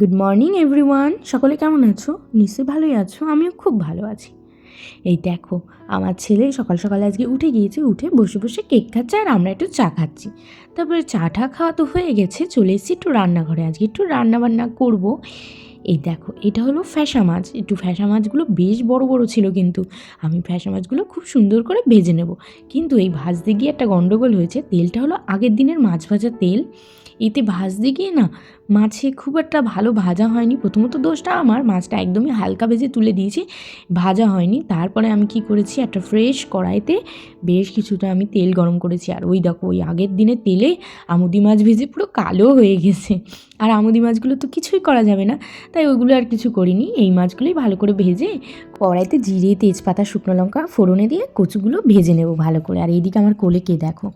Good morning everyone সকলে কেমন আছো? নিশ্চয়ই ভালোই আছো। আমিও খুব ভালো আছি। এই দেখো, আমার ছেলে সকাল সকাল আজকে উঠে গিয়েছে, উঠে বসে বসে কেক খাচ্ছে আর আমরা একটু চা খাচ্ছি। তারপরে চা টা খাওয়া তো হয়ে গেছে, চলে এসেছি একটু রান্নাঘরে। আজকে একটু রান্না বান্না করব। এই দেখো, এটা হলো ফ্যাসা মাছ। একটু ফ্যাসা মাছগুলো বেশ বড় বড় ছিল কিন্তু। আমি ফ্যাসা মাছগুলো খুব সুন্দর করে ভেজে নেব। কিন্তু এই ভাজতে গিয়ে একটা গন্ডগোল হয়েছে। তেলটা হলো আগের দিনের মাছ ভাজা তেল। এতে ভাজতে গিয়ে না, মাছে খুব একটা ভালো ভাজা হয়নি। প্রথমত দোষটা আমার, মাছটা একদমই হালকা ভেজে তুলে দিয়েছি, ভাজা হয়নি। তারপরে আমি কি করেছি, একটা ফ্রেশ কড়াইতে বেশ কিছুটা আমি তেল গরম করেছি। আর ওই দেখো, ওই আগের দিনের তেলে আমুদি মাছ ভেজে পুরো কালো হয়ে গেছে। আর আমুদি মাছগুলো তো কিছুই করা যাবে না। তাই ওইগুলো আর কিছু করিনি। এই মাছগুলোই ভালো করে ভেজে, কড়াইতে জিরে, তেজপাতা, শুকনো লঙ্কা, ফোড়নে দিয়ে কচুগুলো ভেজে নেব ভালো করে। আর এইদিকে আমার কোলে কে দেখো.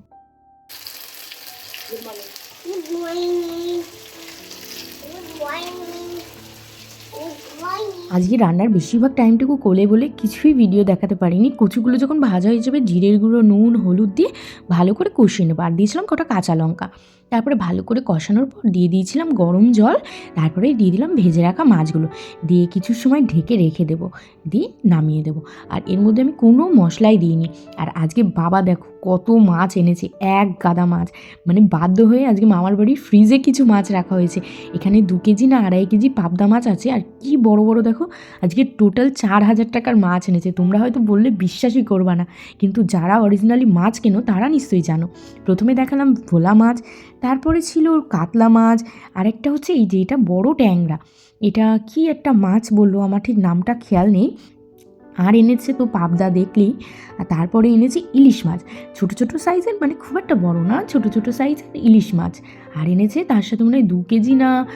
আজকে রান্নার বেশিরভাগ টাইমটুকু কোলে বলে কিছুই ভিডিও দেখাতে পারিনি। কচুগুলো যখন ভাজা হয়ে যাবে, জিরের গুঁড়ো, নুন, হলুদ দিয়ে ভালো করে কষিয়ে নেব। আর দিয়েছিলাম কটা কাঁচা লঙ্কা। তারপরে ভালো করে কষানোর পর দিয়ে দিয়েছিলাম গরম জল, তারপরে দিয়ে দিলাম ভেজে রাখা মাছগুলো। দিয়ে কিছু সময় ঢেকে রেখে দেবো, দিয়ে নামিয়ে দেবো। আর এর মধ্যে আমি কোনো মশলাই দিইনি। আর আজকে বাবা দেখো কত মাছ এনেছে, এক গাদা মাছ। মানে বাধ্য হয়ে আজকে মামার বাড়ির ফ্রিজে কিছু মাছ রাখা হয়েছে। এখানে দু কেজি না আড়াই কেজি পাবদা মাছ আছে। আর কি বড় বড় দেখো, আজকে টোটাল চার হাজার টাকার মাছ এনেছে। তোমরা হয়তো বললে বিশ্বাসই করবা না। কিন্তু যারা অরিজিনালি মাছ কেনো, তারা নিশ্চয়ই জানো। প্রথমে দেখালাম ভোলা মাছ তারপরে ছিল কাতলা মাছ, আরেকটা হচ্ছে এই যে এটা বড় ট্যাংরা। এটা কি একটা মাছ বলল আমার ঠিক নামটা খেয়াল নেই। আর এনেছে তো পাবদা দেখলি, আর তারপরে এনেছে ইলিশ মাছ। ছোট ছোট সাইজের মানে খুব একটা বড় না, ছোট ছোট সাইজের ইলিশ মাছ। আর এনেছে তার সাথে মনে হয় দু কেজি না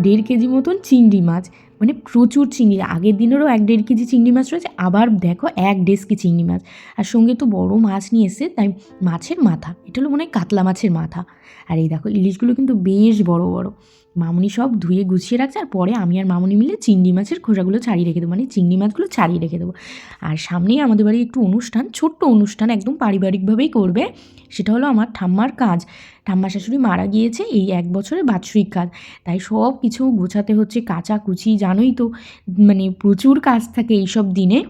দেড় কেজি মতন চিংড়ি মাছ। মানে প্রচুর চিংড়ি। আগের দিনেরও এক দেড় কেজি চিংড়ি মাছ রয়েছে, আবার দেখো এক ডেস্কি চিংড়ি মাছ। আর সঙ্গে তো বড় মাছ নিয়ে এসে তাই মাছের মাথা, এটা হলো মনে হয় কাতলা মাছের মাথা। আর এই দেখো ইলিশগুলো কিন্তু বেশ বড় বড়। মামুনি সব ধুয়ে গুছিয়ে রাখছে আর পরে আমি আর মামুনি মিলে চিংড়ি মাছের খোসাগুলো ছাড়িয়ে রেখে দেবো। মানে চিংড়ি মাছগুলো ছাড়িয়ে রেখে দেবো। আর সামনেই আমাদের বাড়ি একটু অনুষ্ঠান, ছোট্ট অনুষ্ঠান একদম পারিবারিকভাবেই করবে। সেটা হলো আমার ঠাম্মার কাজ। ঠাম্মা শাশুড়ি মারা গিয়েছে এই এক বছরের বাৎসরিক কাজ। তাই সব কিছু গোছাতে হচ্ছে, কাঁচা কুচি, জানোই তো মানে প্রচুর কাজ থাকে এইসব দিনে।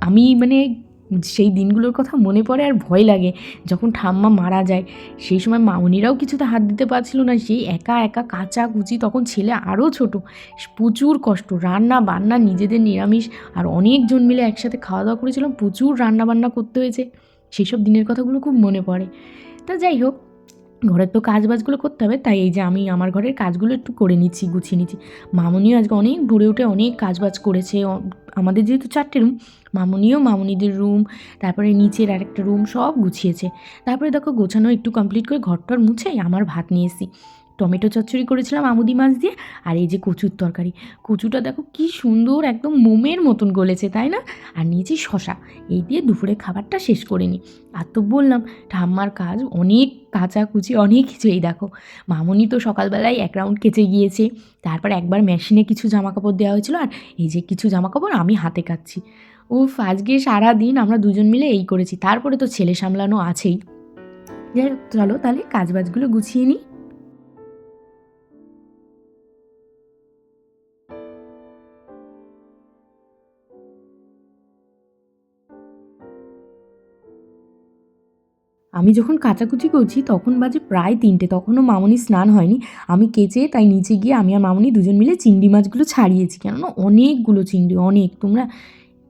আমি মানে সেই দিনগুলোর কথা মনে পড়ে আর ভয় লাগে। যখন ঠাম্মা মারা যায়, সেই সময় মামনিরাও কিছুতে হাত দিতে পারছিল না। সেই একা একা কাঁচা কুচি তখন ছেলে আরও ছোট। প্রচুর কষ্ট, রান্না বান্না, নিজেদের নিরামিষ আর অনেকজন মিলে একসাথে খাওয়া দাওয়া করেছিলাম। প্রচুর রান্না বান্না করতে হয়েছে। সেই সব দিনের কথাগুলো খুব মনে পড়ে। তা যাই হোক ঘরের তো কাজ বাজগুলো করতে হবে, তাই এই যে আমি আমার ঘরের কাজগুলো একটু করে নিচ্ছি, গুছিয়ে নিচ্ছি। মামুনিও আজকে অনেক ভরে উঠে অনেক কাজ বাজ করেছে আমাদের যেহেতু চারটে রুম মামুনিও মামুনিদের রুম তারপরে নিচের আরেকটা রুম সব গুছিয়েছে। তারপরে দেখো গোছানো একটু কমপ্লিট করে ঘরটর মুছে আমার ভাত নিয়ে এসেছি। টমেটো চচ্চড়ি করেছিলাম, আমুদি মাছ দিয়ে, আর এই যে কচুর তরকারি। কচুটা দেখো কি সুন্দর, একদম মোমের মতন গলেছে, তাই না? আর নিয়েছি শশা এই দিয়ে দুপুরে খাবারটা শেষ করে নিই। আর তো বললাম, ঠাম্মার কাজ অনেক কাঁচা কুচি অনেক কিছু। এই দেখো, মামনি তো সকালবেলায় এক রাউন্ড কেচে গিয়েছে, তারপর একবার মেশিনে কিছু জামা কাপড় দেওয়া হয়েছিল, আর এই যে কিছু জামা কাপড় আমি হাতে কাচ্ছি উফ, আজকে সারাদিন আমরা দুজন মিলে এই করেছি, তারপরে তো ছেলে সামলানো আছেই। যাই চলো তাহলে কাজ বাজগুলো গুছিয়ে নিই। আমি যখন কাচাকুচি করছি, তখন বাজে প্রায় তিনটে। তখনও মামনি স্নান হয়নি। আমি কেচে তাই নিচে গিয়ে আমি আর মামনি দুজন মিলে চিংড়ি মাছগুলো ছাড়িয়েছি। কেননা অনেকগুলো চিংড়ি, অনেক। তোমরা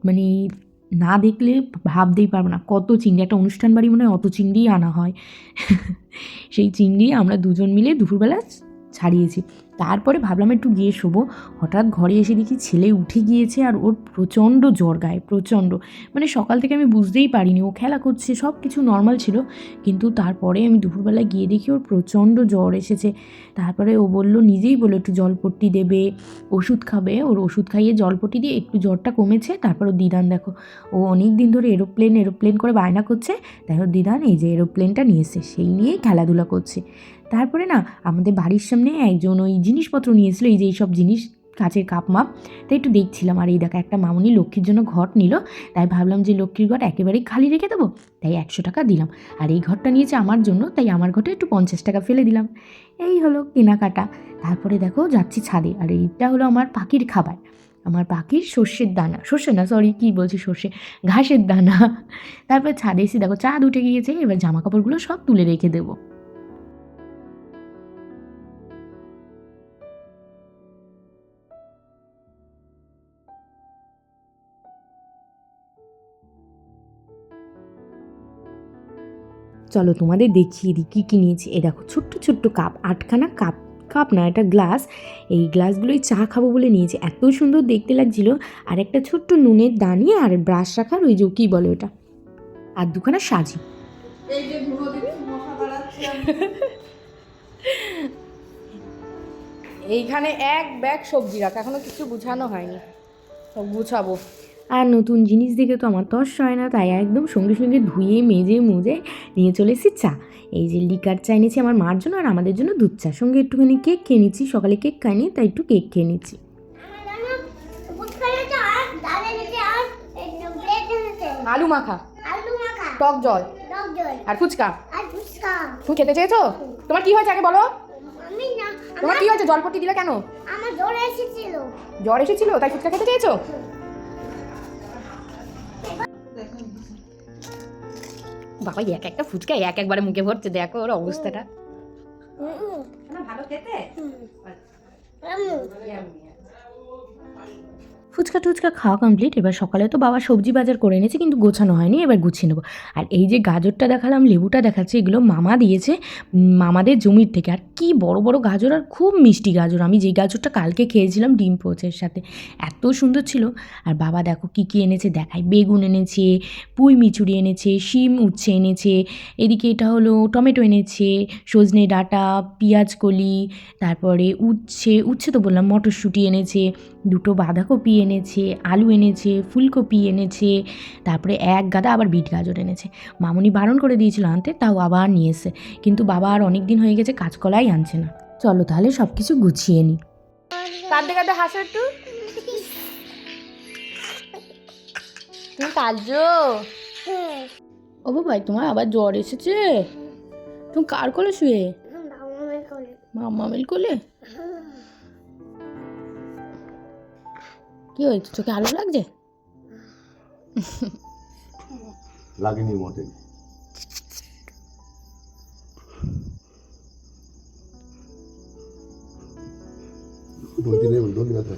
মানে না দেখলে ভাবতেই পারবে না কত চিংড়ি। একটা অনুষ্ঠান বাড়ি মনে হয় অত চিংড়িই আনা হয়। সেই চিংড়ি আমরা দুজন মিলে দুপুরবেলা ছাড়িয়েছি। তারপরে ভাবলাম একটু গিয়ে শোবো। হঠাৎ ঘরে এসে দেখি ছেলে উঠে গিয়েছে আর ওর প্রচণ্ড জ্বর গায়ে, প্রচণ্ড। মানে সকাল থেকে আমি বুঝতেই পারিনি, ও খেলা করছে সব কিছু নর্মাল ছিল। কিন্তু তারপরে আমি দুপুরবেলা গিয়ে দেখি ওর প্রচণ্ড জ্বর এসেছে। তারপরে ও বলল, নিজেই বলল, একটু জলপট্টি দেবে, ওষুধ খাবে। ওর ওষুধ খাইয়ে জলপট্টি দিয়ে একটু জ্বরটা কমেছে। তারপর ওর দিদান দেখো, ও অনেক দিন ধরে এরোপ্লেন এরোপ্লেন করে বায়না করছে। তাই ওর দিদান এই যে এরোপ্লেনটা নিয়ে এসে সেই নিয়েই খেলাধুলা করছে। তারপরে না, আমাদের বাড়ির সামনে একজন ওই জিনিসপত্র নিয়ে এসেছিল এই যে এইসব জিনিস, কাচের কাপ মাপ। তাই একটু দেখছিলাম, আর এই দেখা, একটা মামুনি লক্ষ্মীর জন্য ঘট নিল। তাই ভাবলাম যে লক্ষ্মীর ঘট একেবারেই খালি রেখে দেবো, তাই একশো টাকা দিলাম। আর এই ঘরটা নিয়েছে আমার জন্য, তাই আমার ঘটে একটু পঞ্চাশ টাকা ফেলে দিলাম। এই হলো কেনাকাটা। তারপরে দেখো, যাচ্ছি ছাদে, আর এইটা হলো আমার পাখির খাবার। আমার পাখির সর্ষের দানা, সর্ষে না সরি কী বলছি সর্ষে? ঘাসের দানা। তারপর ছাদে এসে দেখো, চাঁদ উঠে গিয়েছে, এবার জামা কাপড়গুলো সব তুলে রেখে দেবো। চলো তোমাদের দেখিয়ে দিই কী কী নিয়েছি। এ দেখো, ছোট্ট ছোট্ট কাপ, আটখানা কাপ কাপ না, এটা গ্লাস। এই গ্লাসগুলোই চা খাব বলে নিয়েছি। এত সুন্দর দেখতে লাগছিল। আর একটা ছোট্ট নুনের দানি আর ব্রাশ রাখার ওই যে, কী বলে ওটা? আর দুখানা সাজি। এইখানে এক ব্যাগ সবজি রাখ, এখনও কিছু গুছানো হয়নি। সব গুছাবো। আর নতুন জিনিস দেখে তো আমার তস হয় না তাই একদম সঙ্গে সঙ্গে ধুয়ে মেজে মুজে নিয়ে চলে এসেছি চা। এই যে লিকার চা এনেছি আমার মার জন্য আর আমাদের জন্য দুধ চা। সঙ্গে একটুখানি কেক খেয়ে নিচ্ছি সকালে কেক খাইনি তাই একটু কেক খেয়ে নিচ্ছি। আলু মাখা। আলু মাখা টক জল। টক জল আর ফুচকা। আর ফুচকা তুমি খেতে চেয়েছো? তোমার কি হয়েছে আগে বলো? আমি না তোমার কি হয়েছে? দিলে কেন? আমার জ্বর এসেছিল। জ্বর এসেছিল তাই ফুচকা খেতে চেয়েছো? বাবা এক একটা ফুচকা এক একবারে মুখে ভরছে দেখো ওর অবস্থাটা। ভালো খেতে? ফুচকা টুচকা খাওয়া কমপ্লিট এবার সকালে তো বাবা সবজি বাজার করে এনেছে, কিন্তু গোছানো হয়নি, এবার গুছিয়ে নেব। আর এই যে গাজরটা দেখালাম, লেবুটা দেখাচ্ছে, এগুলো মামা দিয়েছে মামাদের জমির থেকে। আর কি বড় বড় গাজর আর খুব মিষ্টি গাজর। আমি যেই গাজরটা কালকে খেয়েছিলাম ডিম পোচের সাথে, এত সুন্দর ছিল। আর বাবা দেখো কি কি এনেছে, দেখাই। বেগুন এনেছে, পুঁই মিচুরি এনেছে, শিম উচ্ছে এনেছে, এদিকে এটা হলো টমেটো এনেছে, সজনে ডাঁটা, পেঁয়াজ কলি, তারপরে উচ্ছে উচ্ছে তো বললাম, মটরশুঁটি এনেছে, দুটো বাঁধাকপি এনেছে আলু এনেছে ফুলকপি এনেছে তারপরে এক গাদা আবার বিট গাজর এনেছে। মামুনি বারণ করে দিয়েছিল আনতে তাও আবার নিয়ে এসে। কিন্তু বাবা আর অনেক দিন হয়ে গেছে কাঁচকলাই আনছে না। চলো তাহলে সব কিছু গুছিয়ে নিই কাঁদতে কাঁদতে হাসো একটু। তুমি কাঁদছো? ও বাবাই তোমার আবার জ্বর এসেছে? তুমি কার কোলে শুয়ে? মাম্মা মিল কোলে? কি হয়েছে? চোখে আলো লাগছে? লাগেনি মোটে। ব্যথা